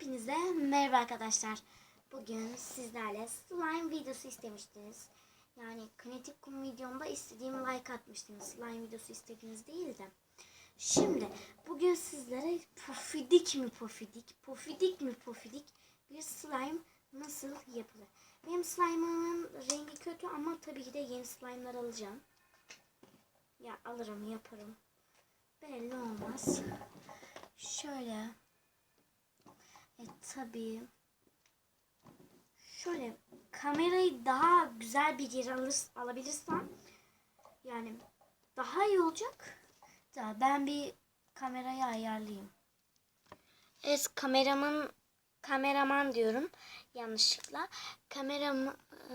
Hepinize merhaba arkadaşlar. Bugün sizlerle slime videosu istemiştiniz. Yani Kinetic Kum videomda istediğim like atmıştınız. Slime videosu istediğiniz değil de. Şimdi bugün sizlere pofidik mi pofidik, pofidik mi pofidik bir slime nasıl yapılır? Benim slime'ımın rengi kötü ama tabii ki de yeni slime'lar alacağım. Ya alırım yaparım. Belli olmaz. Şöyle e tabii. Şöyle kamerayı daha güzel bir yere alır, alabilirsem yani daha iyi olacak. Da ben bir kamerayı ayarlayayım. Evet kameraman kameraman diyorum yanlışlıkla. Kameram e,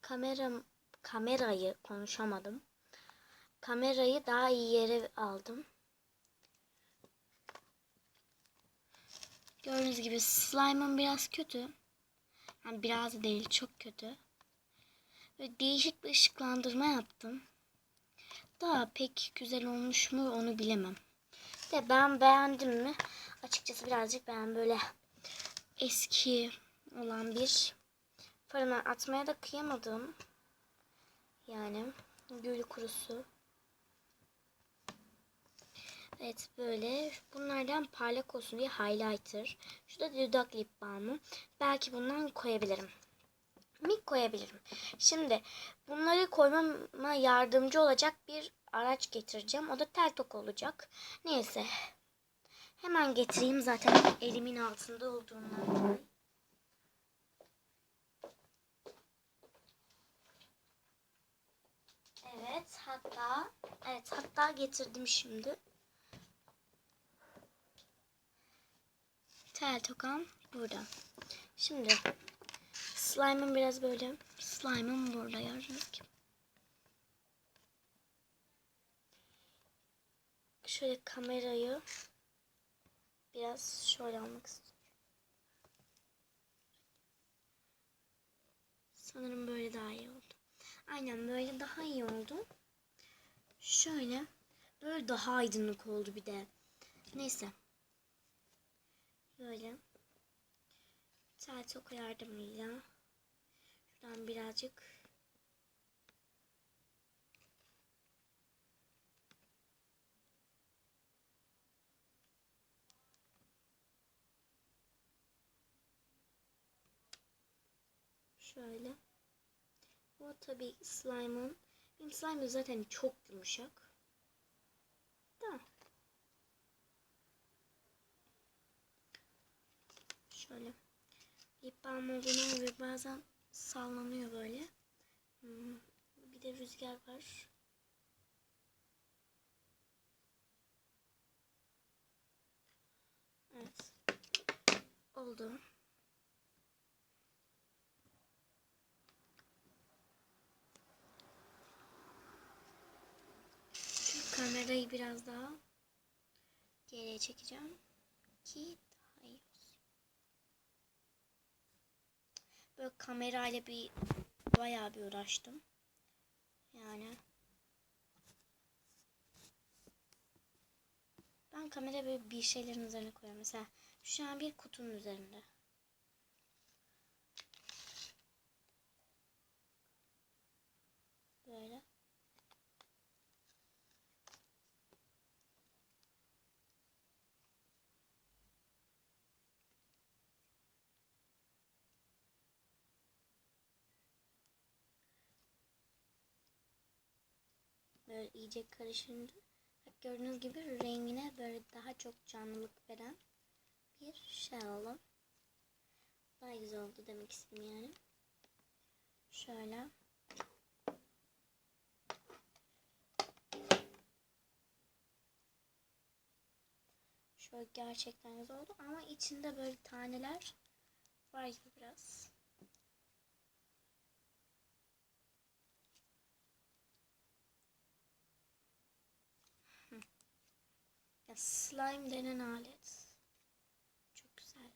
kameram kamerayı konuşamadım. Kamerayı daha iyi yere aldım. Gördüğünüz gibi slime'ım biraz kötü. Yani biraz değil çok kötü. Ve değişik bir ışıklandırma yaptım. Daha pek güzel olmuş mu onu bilemem. De ben beğendim mi? Açıkçası birazcık ben böyle eski olan bir fırına atmaya da kıyamadım. Yani gül kurusu. Evet böyle bunlardan parlak olsun diye highlighter. Şurada dudak lip balmı. Belki bundan koyabilirim. Mi koyabilirim. Şimdi bunları koymama yardımcı olacak bir araç getireceğim. O da tel tok olacak. Neyse. Hemen getireyim zaten elimin altında olduğundan. Evet hatta evet hatta getirdim şimdi. Tel tokam burada. Şimdi slime'ım biraz böyle slime'ım burada gördüğünüz gibi. Şöyle kamerayı biraz şöyle almak istiyorum. Sanırım böyle daha iyi oldu. Aynen böyle daha iyi oldu. Şöyle böyle daha aydınlık oldu bir de. Neyse. Böyle. Tel toka yardımıyla. Şuradan birazcık. Şöyle. Bu tabii slime'ın. Benim slime'ım zaten çok yumuşak. Da. Şöyle. Lip balm olduğunu ve bazen sallanıyor böyle. Hmm. Bir de rüzgar var. Evet. Oldu. Kamerayı biraz daha geriye çekeceğim ki daha iyi olsun. Böyle kamerayla bir bayağı bir uğraştım. Yani ben kamera böyle bir şeylerin üzerine koyuyorum. Mesela şu an bir kutunun üzerinde. Böyle. Böyle iyice karışınca gördüğünüz gibi rengine böyle daha çok canlılık veren bir şey aldım. Daha güzel oldu demek istedim yani. Şöyle. Şöyle gerçekten güzel oldu ama içinde böyle taneler var gibi biraz. Slime denen alet. Çok güzel.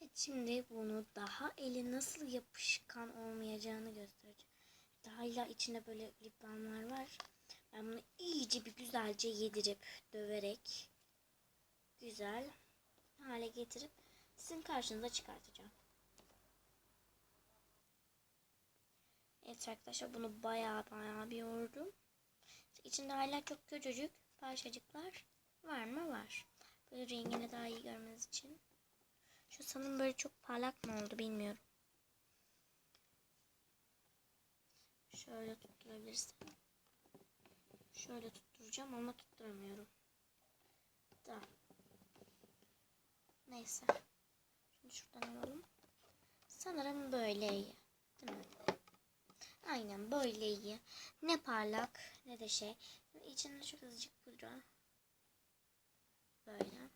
Evet şimdi bunu daha eli nasıl yapışkan olmayacağını göstereceğim. Daha ila içinde böyle lip balmlar var. Ben bunu iyice bir güzelce yedirip döverek güzel hale getirip sizin karşınıza çıkartacağım. Evet arkadaşlar bunu baya baya bir yoğurdum. İçinde hala çok küçücük parçacıklar var mı? Var. Böyle rengini daha iyi görmeniz için. Şu sanırım böyle çok parlak mı oldu bilmiyorum. Şöyle tutturabilirsin. Şöyle tutturacağım ama tutturamıyorum. Da. Neyse. Şimdi şuradan alalım. Sanırım böyle iyi. Değil mi? Aynen böyle iyi. Ne parlak ne de şey. İçinde çok azıcık pudra. Böyle.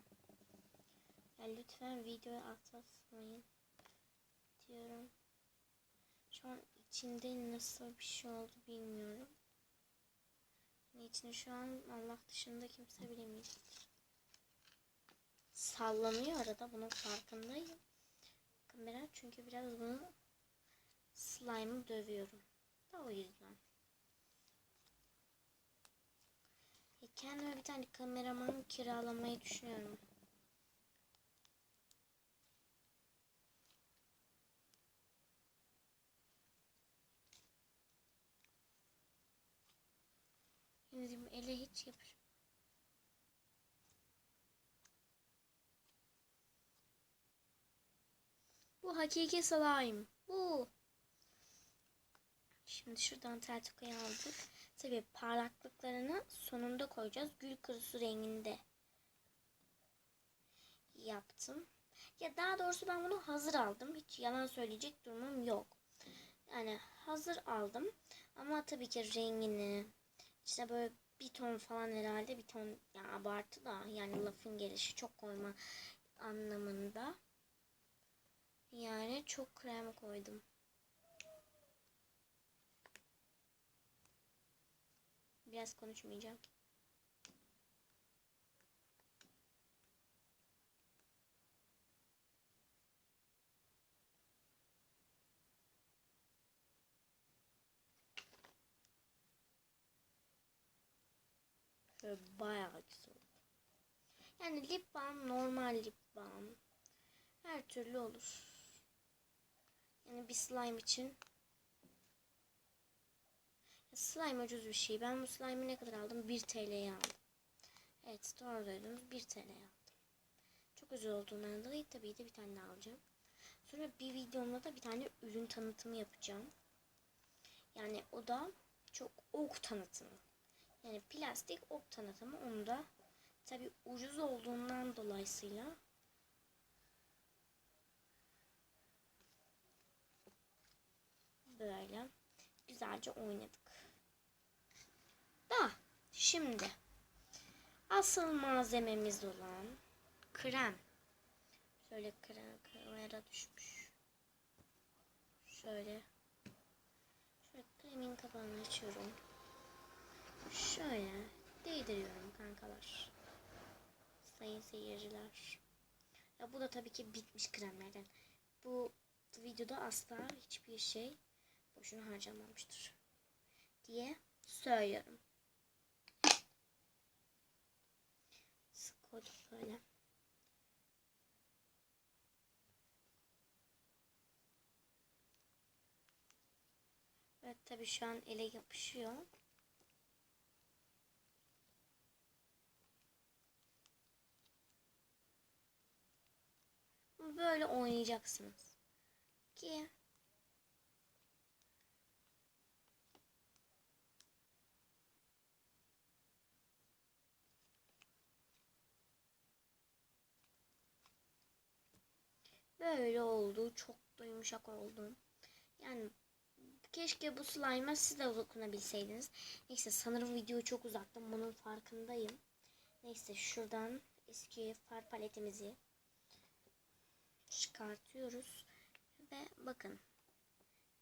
Ya lütfen videoyu atlatmayın. Diyorum. Şu an içinde nasıl bir şey oldu bilmiyorum. Yani şu an Allah dışında kimse bilemeyecek. Sallanıyor arada bunun farkındayım. Kamera çünkü biraz bunu slime'ı dövüyorum. Da o yüzden. E kendime bir tane kameraman kiralamayı düşünüyorum. Şimdi ele hiç yapış. Bu hakiki slime. Bu. Şimdi şuradan tel tokayı aldık. Tabii parlaklıklarını sonunda koyacağız. Gül kurusu renginde yaptım. Ya daha doğrusu ben bunu hazır aldım. Hiç yalan söyleyecek durumum yok. Yani hazır aldım. Ama tabii ki rengini işte böyle bir ton falan herhalde bir ton yani abartı da yani lafın gelişi çok koyma anlamında. Yani çok krem koydum. Biraz konuşmayacağım. Şöyle bayağı güzel oldu. Yani lip balm normal lip balm. Her türlü olur. Yani bir slime için. Slime ucuz bir şey. Ben bu slime'ı ne kadar aldım? 1 TL'ye aldım. Evet doğru duydunuz. 1 TL'ye aldım. Çok ucuz olduğundan dolayı tabii de bir tane daha alacağım. Sonra bir videomda da bir tane ürün tanıtımı yapacağım. Yani o da çok ok tanıtımı. Yani plastik ok tanıtımı onu da tabi ucuz olduğundan dolayısıyla böyle güzelce oynadık. Da şimdi asıl malzememiz olan krem. Şöyle krem kamera düşmüş. Şöyle şöyle kremin kapağını açıyorum. Şöyle değdiriyorum kankalar. Sayın seyirciler. Ya bu da tabii ki bitmiş kremlerden. Bu videoda asla hiçbir şey boşuna harcamamıştır diye söylüyorum. Koyduk böyle. Evet tabii şu an ele yapışıyor. böyle oynayacaksınız. Ki Böyle oldu. Çok da yumuşak oldu. Yani keşke bu slime'a siz de dokunabilseydiniz. Neyse sanırım videoyu çok uzattım. Bunun farkındayım. Neyse şuradan eski far paletimizi çıkartıyoruz. Ve bakın.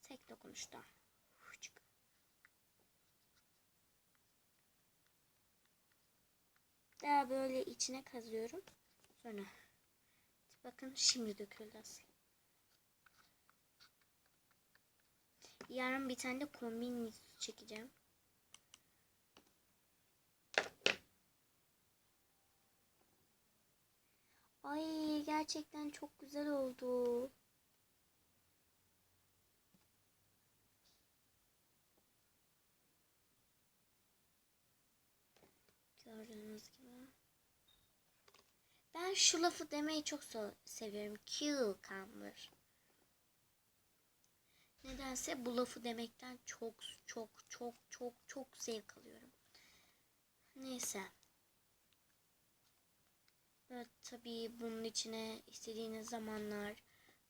Tek dokunuşta. Daha böyle içine kazıyorum. Sonra Bakın şimdi döküldü aslında. Yarın bir tane de kombin videosu çekeceğim. Ay gerçekten çok güzel oldu. Gördüğünüz gibi. Ben şu lafı demeyi çok seviyorum. Cucumber. Nedense bu lafı demekten çok çok çok çok çok zevk alıyorum. Neyse. Evet tabii bunun içine istediğiniz zamanlar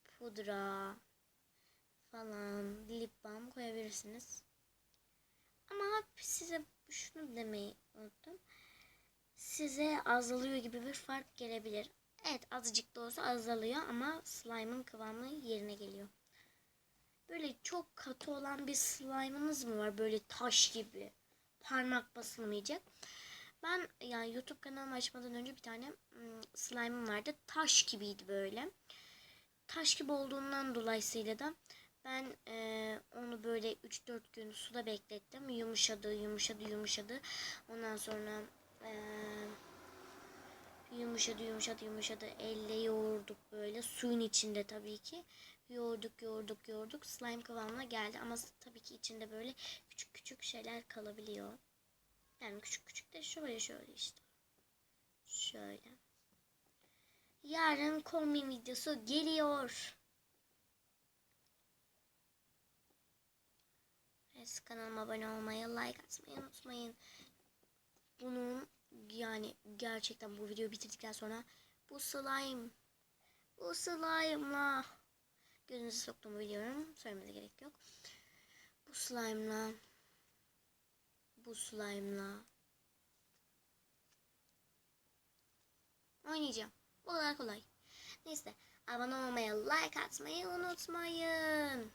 pudra falan lip balm koyabilirsiniz. Ama size şunu demeyi unuttum. Size azalıyor gibi bir fark gelebilir. Evet azıcık da olsa azalıyor ama slime'ın kıvamı yerine geliyor. Böyle çok katı olan bir slime'ınız mı var? Böyle taş gibi. Parmak basılmayacak. Ben yani YouTube kanalımı açmadan önce bir tane ım, slime'ım vardı. Taş gibiydi böyle. Taş gibi olduğundan dolayısıyla da ben eee, onu böyle 3-4 gün suda beklettim. Yumuşadı, yumuşadı, yumuşadı. Ondan sonra eee, yumuşadı, yumuşadı, yumuşadı. Elle yoğurduk böyle. Suyun içinde tabii ki. Yoğurduk, yoğurduk, yoğurduk. Slime kıvamına geldi. Ama tabii ki içinde böyle küçük küçük şeyler kalabiliyor. Yani küçük küçük de şöyle şöyle işte. Şöyle. Yarın kombin videosu geliyor. Kanalıma abone olmayı, like atmayı unutmayın. Bunun yani gerçekten bu videoyu bitirdikten sonra bu slime bu slime'la gözünüzü soktuğumu biliyorum. Söylemeye gerek yok. Bu slime'la bu slime'la oynayacağım. Bu kadar kolay. Neyse abone olmayı, like atmayı unutmayın.